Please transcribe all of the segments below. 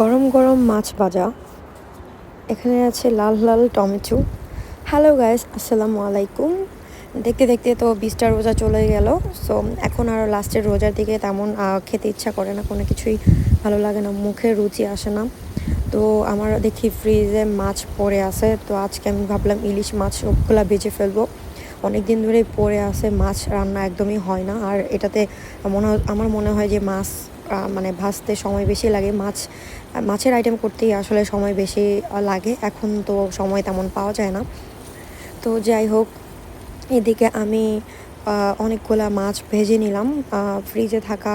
গরম গরম মাছ ভাজা। এখানে আছে লাল লাল টমেটো। হ্যালো গাইস আসসালামু আলাইকুম। দেখতে দেখতে তো বিশটা রোজা চলে গেল সো এখন আর লাস্টের রোজার দিকে তেমন খেতে ইচ্ছা করে না, কোনো কিছুই ভালো লাগে না, মুখে রুচি আসে না। তো আমার দেখি ফ্রিজে মাছ পড়ে আছে, তো আজকে আমি ভাবলাম ইলিশ মাছ সবগুলা বেজে ফেলব। অনেক দিন ধরেই পড়ে আছে, মাছ রান্না একদমই হয় না, আর এটাতে মনে আমার মনে হয় যে মাছ মানে ভাজতে সময় বেশি লাগে। মাছ, মাছের আইটেম করতেই আসলে সময় বেশি লাগে। এখন তো সময় তেমন পাওয়া যায় না। তো যাই হোক, এদিকে আমি অনেকগুলা মাছ ভেজে নিলাম। ফ্রিজে থাকা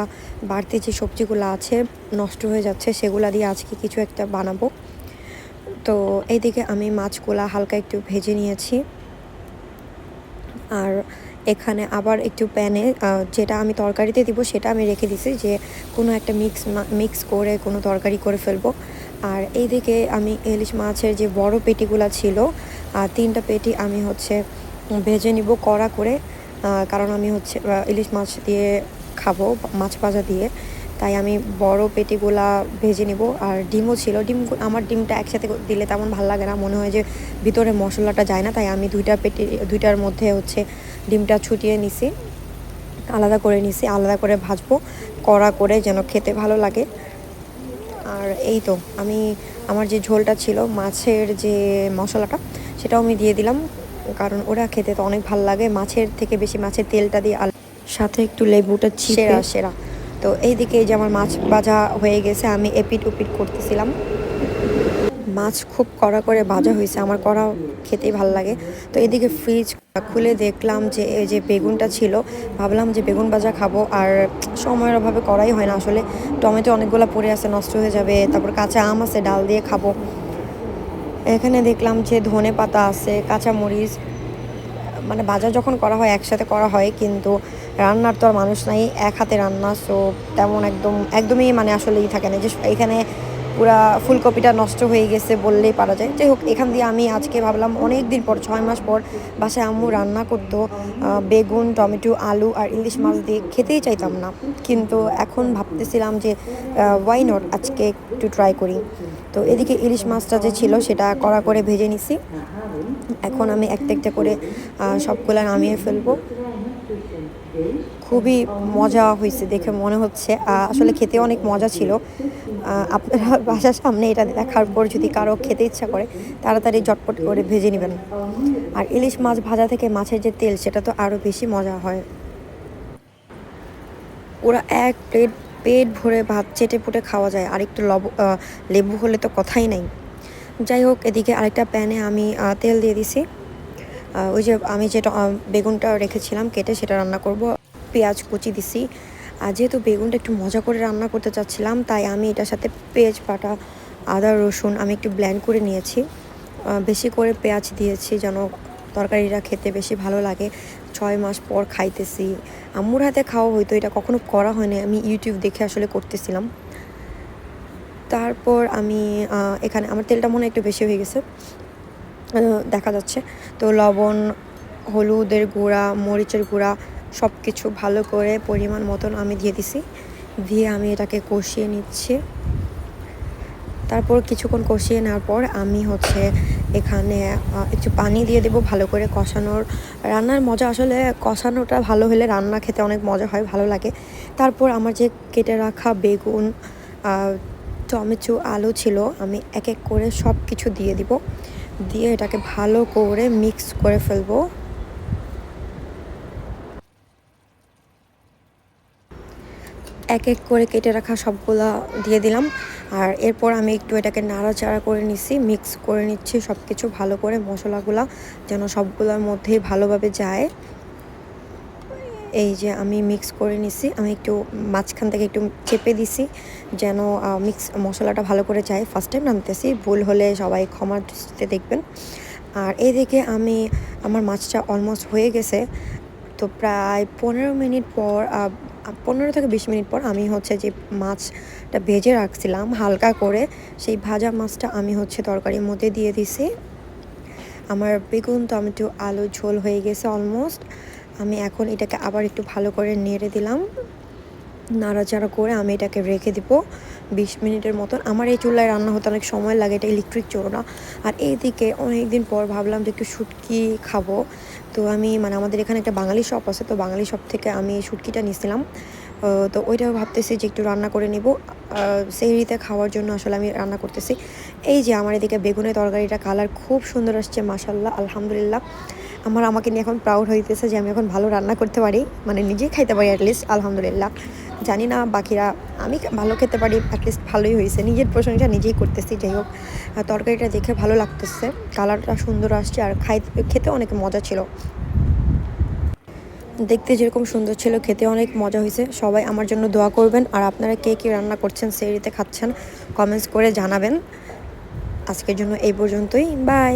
বাড়তি যে সবজিগুলো আছে, নষ্ট হয়ে যাচ্ছে, সেগুলা দিয়ে আজকে কিছু একটা বানাবো। তো এইদিকে আমি মাছগুলা হালকা একটু ভেজে নিয়েছি। আর এখানে আবার একটু প্যানে যেটা আমি তরকারিতে দিব সেটা আমি রেখে দিছি যে কোনো একটা মিক্স মিক্স করে, কোনো তরকারি করে ফেলব। আর এইদিকে আমি ইলিশ মাছের যে বড় পেটিগুলো ছিল তিনটা পেটি আমি হচ্ছে ভেজে নিব কড়া করে কারণ আমি হচ্ছে ইলিশ মাছ দিয়ে খাব, মাছ ভাজা দিয়ে। তাই আমি বড় পেটিগুলা ভেজে নিব আর ডিমও ছিল। ডিম আমার ডিমটা একসাথে দিলে তেমন ভালো লাগে না। মনে হয় যে ভিতরে মশলাটা যায় না, তাই আমি দুইটা পেটি, দুইটার মধ্যে হচ্ছে ডিমটা ছুটিয়ে নিছি। আলাদা করে নিছি, আলাদা করে ভাজবো, কড়া করে যেন খেতে ভালো লাগে। আর এই তো, আমি আমার যে ঝোলটা ছিল, মাছের যে মশলাটা, সেটাও আমি দিয়ে দিলাম। কারণ ওরা খেতে তো অনেক ভালো লাগে। মাছের থেকে বেশি মাছের তেলটা দিয়ে সাথে একটু লেবুটা সেরা সেরা। তো এইদিকে এই যে আমার মাছ ভাজা হয়ে গেছে, আমি এপিট উপিট করতেছিলাম। মাছ খুব কড়া করে ভাজা হয়েছে, আমার কড়া খেতেই ভালো লাগে। তো এদিকে ফ্রিজ খুলে দেখলাম যে এই যে বেগুনটা ছিল, ভাবলাম যে বেগুন ভাজা খাব, আর সময়ের অভাবে করাই হয় না। আসলে টমেটো অনেকগুলো পড়ে আছে, নষ্ট হয়ে যাবে, তারপর কাঁচা আম আছে, ডাল দিয়ে খাব। এখানে দেখলাম যে ধনে পাতা আছে কাঁচা মরিচ মানে বাজার যখন করা হয়, একসাথে করা হয়, কিন্তু রান্নার তো আর মানুষ নাই, এক হাতে রান্না সো তেমন একদম, একদমই মানে আসলেই থাকে না। যে এখানে পুরা ফুলকপিটা নষ্ট হয়ে গেছে বললেই পারা যায়। যাই হোক, এখান দিয়ে আমি আজকে ভাবলাম অনেক দিন পর, ছয় মাস পর বাসায় আম্মু রান্না করতো বেগুন, টমেটো, আলু আর ইলিশ মাছ দিয়ে খেতেই চাইতাম না। কিন্তু এখন ভাবতেছিলাম যে ওয়াই নট আজকে একটু ট্রাই করি। তো এদিকে ইলিশ মাছটা যে ছিল সেটা কড়া করে ভেজে নিছি। এখন আমি একটা একটা করে সবগুলা নামিয়ে ফেলব। খুবই মজা হয়েছে দেখে মনে হচ্ছে। আসলে খেতে অনেক মজা ছিল। আপনারা বাসার সামনে এটা দেখার পর যদি কারও খেতে ইচ্ছা করে, তাড়াতাড়ি ঝটপট করে ভেজে নেবেন। আর ইলিশ মাছ ভাজা থেকে মাছের যে তেল, সেটা তো আরও বেশি মজা হয়। ওরা এক প্লেট পেট ভরে ভাত চেটে পুটে খাওয়া যায়। আর একটু লব লেবু হলে তো কথাই নাই। যাই হোক, এদিকে আরেকটা প্যানে আমি তেল দিয়ে দিছি। ওই যে আমি যেটা বেগুনটা রেখেছিলাম, কেটে সেটা রান্না করব। পেঁয়াজ কুচি দিছি। আর যেহেতু বেগুনটা একটু মজা করে রান্না করতে চাচ্ছিলাম, তাই আমি এটার সাথে পেঁয়াজ, বাটা, আদা, রসুন আমি একটু ব্ল্যান্ড করে নিয়েছি। বেশি করে পেঁয়াজ দিয়েছি যেন তরকারিটা খেতে বেশি ভালো লাগে। ছয় মাস পর খাইতেছি। আম্মুর হাতে খাওয়া হয়তো এটা কখনো করা হয়নি। আমি ইউটিউব দেখে আসলে করতেছিলাম। তারপর আমি এখানে আমার তেলটা মনে একটু বেশি হয়ে গেছে। দেখা যাচ্ছে। তো লবণ, হলুদের গুঁড়া, মরিচের গুঁড়া সব কিছু ভালো করে পরিমাণ মতন আমি দিয়ে দিছি। দিয়ে আমি এটাকে কষিয়ে নিচ্ছি। তারপর কিছুক্ষণ কষিয়ে নেওয়ার পর আমি হচ্ছে এখানে একটু পানি দিয়ে দেবো ভালো করে কষানোর। রান্নার মজা আসলে কষানোটা ভালো হলে রান্না খেতে অনেক মজা হয়, ভালো লাগে। তারপর আমার যে কেটে রাখা বেগুন টমেটো, আলু ছিল, আমি এক এক করে সব কিছু দিয়ে দিব। দিয়ে এটাকে ভালো করে মিক্স করে ফেলব। এক এক করে কেটে রাখা সবগুলা দিয়ে দিলাম। আর এরপর আমি একটু এটাকে নাড়াচাড়া করে নিচ্ছি মিক্স করে নিচ্ছি সব কিছু ভালো করে, মশলাগুলা যেন সবগুলোর মধ্যেই ভালোভাবে যায়। এই যে আমি মিক্স করে নিছি, আমি একটু মাঝখান থেকে একটু চেপে দিছি যেন মিক্স মশলাটা ভালো করে যায়। ফার্স্ট টাইম নামতেছি, ভুল হলে সবাই ক্ষমা দৃষ্টিতে দেখবেন। আর এদিকে আমি, আমার মাছটা অলমোস্ট হয়ে গেছে। তো প্রায় পনেরো মিনিট পর পনেরো থেকে বিশ মিনিট পর আমি হচ্ছে যে মাছটা ভেজে রাখছিলাম, হালকা করে। সেই ভাজা মাছটা আমি হচ্ছে তরকারির মধ্যে দিয়ে দিছি। আমার বেগুন, টমেটো, আলু, ঝোল হয়ে গেছে অলমোস্ট আমি এখন এটাকে আবার একটু ভালো করে নেড়ে দিলাম। নাড়াচাড়া করে আমি এটাকে রেখে দিব বিশ মিনিটের মতন। আমার এই চুলায় রান্না হতে অনেক সময় লাগে, এটা ইলেকট্রিক চুলা। আর এইদিকে অনেক দিন পর ভাবলাম যে একটু শুটকি খাব। তো আমি মানে আমাদের এখানে একটা বাঙালি শপ আছে, তো বাঙালি শপ থেকে আমি শুটকিটা নিয়েছিলাম তো ওইটাও ভাবতেছি যে একটু রান্না করে নিব। সেহরিতে খাওয়ার জন্য আসলে আমি রান্না করতেছি। এই যে আমার এদিকে বেগুনের তরকারিটা কালার খুব সুন্দর আসছে মাসাল্লাহ আলহামদুলিল্লাহ। আমার, আমাকে নিয়ে এখন প্রাউড হইতেছে যে আমি এখন ভালো রান্না করতে পারি মানে নিজেই খাইতে পারি অ্যাটলিস্ট আলহামদুলিল্লাহ। জানি না, বাকিরা, আমি ভালো খেতে পারি অ্যাটলিস্ট ভালোই হয়েছে। নিজের প্রশংসা নিজেই করতেছি, যাই হোক। তরকারিটা দেখে ভালো লাগতেছে, কালারটা সুন্দর আসছে, আর খাই খেতে অনেক মজা ছিল। দেখতে যেরকম সুন্দর ছিল, খেতে অনেক মজা হয়েছে। সবাই আমার জন্য দোয়া করবেন, আর আপনারা কে কী রান্না করছেন, সেই সেরিতে খাচ্ছেন কমেন্টস করে জানাবেন। আজকের জন্য এই পর্যন্তই বাই